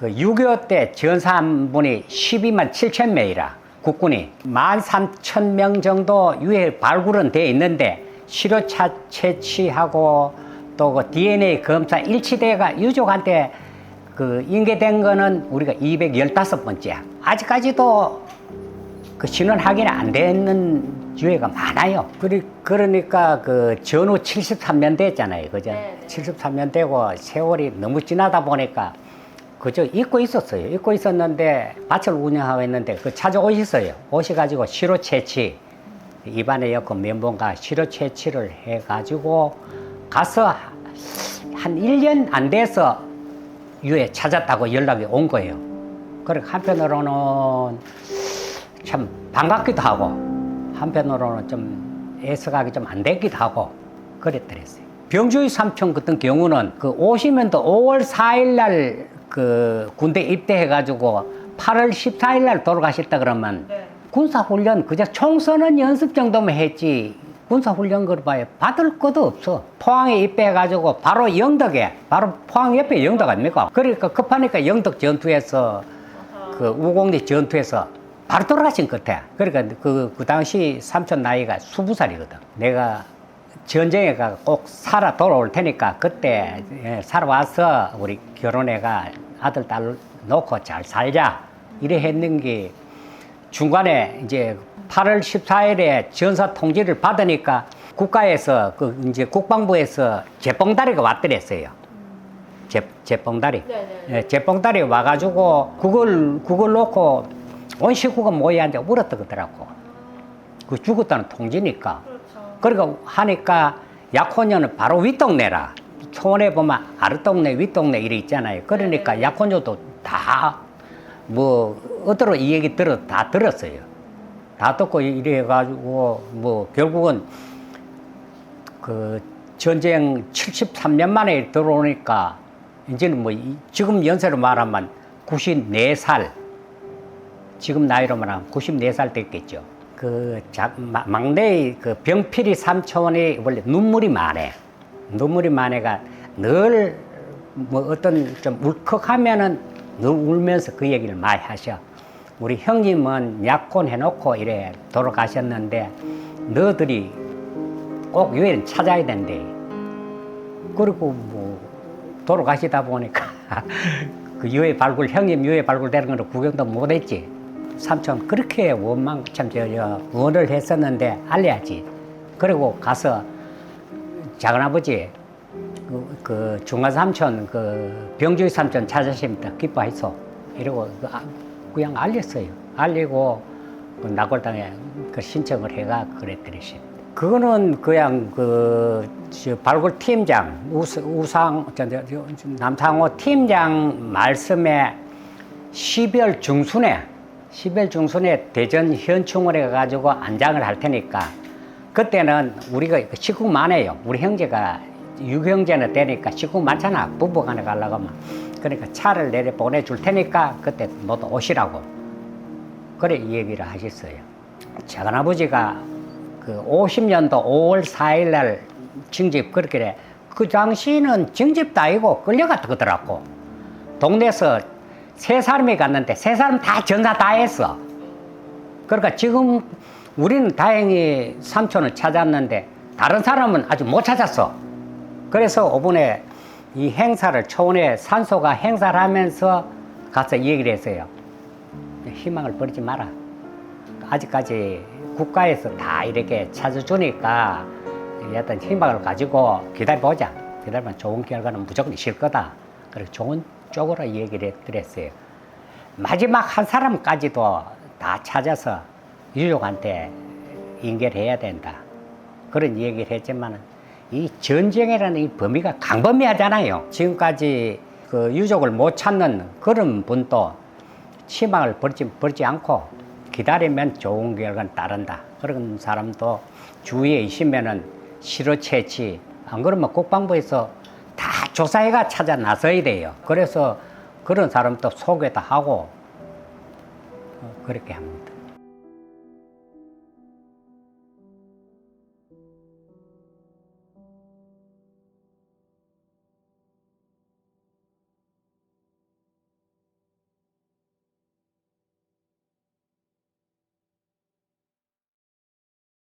그6.25 때 전사한 분이 12만 7천 명이라 국군이 1만 3천 명 정도 유해 발굴은 돼 있는데 시료차 채취하고 또 그 DNA 검사 일치돼가 유족한테 그 인계된 거는 우리가 215번째. 아직까지도 그 신원 확인이 안 되는 유해가 많아요. 그리, 그러니까 그 전후 73년 됐잖아요. 그죠? 네, 네. 73년 되고 세월이 너무 지나다 보니까 그저 잊고 있었어요. 잊고 있었는데 밭을 운영하고 있는데 그 찾아오셨어요. 오셔가지고 시로 채취 입안에 엮고 면봉과 시로 채취를 해가지고 가서 한 1년 안 돼서 유해 찾았다고 연락이 온 거예요. 그래 한편으로는 참 반갑기도 하고 한편으로는 좀 애석하게 좀안 되기도 하고 그랬더랬어요. 병주의 삼촌 같은 경우는 그 50년도 5월 4일 날 그 군대 입대해가지고 8월 14일 날 돌아가셨다 그러면 네. 군사훈련 그저 총선은 연습 정도만 했지 군사훈련 걸 봐야 받을 것도 없어. 포항에 입대해가지고 바로 영덕에 바로 포항 옆에 영덕 아닙니까? 그러니까 급하니까 영덕 전투에서 그 우공리 전투에서 바로 돌아가신 것 같아. 그러니까 그, 그 당시 삼촌 나이가 스무 살이거든. 내가 전쟁에 가꼭 살아 돌아올 테니까 그때 예, 살아와서 우리 결혼해가 아들 딸 놓고 잘 살자 이래 했는 게 중간에 이제 8월 14일에 전사 통지를 받으니까 국가에서 그 이제 국방부에서 재봉다리가 왔더랬어요. 재, 재봉다리. 네네. 예, 재봉다리 와가지고 그걸 그걸 놓고 온 식구가 모여 앉아 울었다 그러더라고. 그 죽었다는 통지니까. 그러니까 하니까 약혼녀는 바로 윗동네라. 초원에 보면 아랫동네, 윗동네 이래 있잖아요. 그러니까 네. 약혼녀도 다 뭐 어디로 이 얘기 들어 다 들었어요. 다 듣고 이래 가지고 뭐 결국은 그 전쟁 73년 만에 들어오니까 이제는 뭐 이- 지금 연세로 말하면 94살 지금 나이로 말하면 94살 됐겠죠. 그 자, 마- 막내의 그 병필이 삼촌이 원래 눈물이 많아. 눈물이 많아가 늘 뭐 어떤 좀 울컥하면은 늘 울면서 그 얘기를 많이 하셔. 우리 형님은 약혼 해놓고 이래 돌아가셨는데 너들이 꼭 유해를 찾아야 된대. 그리고 뭐 돌아가시다 보니까 그 유해 발굴 형님 유해 발굴되는 거는 구경도 못했지. 삼촌 그렇게 원망 참저 저, 원을 했었는데 알려야지. 그리고 가서 작은 아버지 그, 그 중화 삼촌 그 병주의 삼촌 찾으시면 기뻐했어. 이러고 그 아- 그냥 알렸어요. 알리고 그 낙골당에 그 신청을 해가 그랬더니 그거는 그냥 그저 발굴 팀장 우상 남상호 팀장 말씀에 12월 중순에 12월 중순에 대전 현충원에 가가지고 안장을 할 테니까 그때는 우리가 식구 많아요. 우리 형제가 유형제는 되니까 식구 많잖아. 부부간에 가려고 하면. 그러니까 차를 내려 보내줄 테니까 그때 모두 오시라고. 그래 이 얘기를 하셨어요. 작은아버지가 그 50년도 5월 4일 날 징집 그렇게 그 당시는 징집도 아니고 끌려갔다 그러더라고. 동네에서 세 사람이 갔는데 세 사람 다 전사 다 했어. 그러니까 지금 우리는 다행히 삼촌을 찾았는데 다른 사람은 아직 못 찾았어. 그래서 이번에 이 행사를 초원에 산소가 행사를 하면서 가서 얘기를 했어요. 희망을 버리지 마라. 아직까지 국가에서 다 이렇게 찾아주니까 어떤 희망을 가지고 기다려보자. 기다리면 좋은 결과는 무조건 있을 거다. 그래서 좋은 쪽으로 얘기를 드렸어요. 마지막 한 사람까지도 다 찾아서 유족한테 인계를 해야 된다. 그런 얘기를 했지만 이 전쟁이라는 이 범위가 강범위하잖아요. 지금까지 그 유족을 못 찾는 그런 분도 희망을 버리지, 버리지 않고 기다리면 좋은 결과는 따른다. 그런 사람도 주위에 있으면은 시로 채취, 안 그러면 국방부에서 다 조사해가 찾아 나서야 돼요. 그래서 그런 사람도 소개도 하고 어, 그렇게 합니다.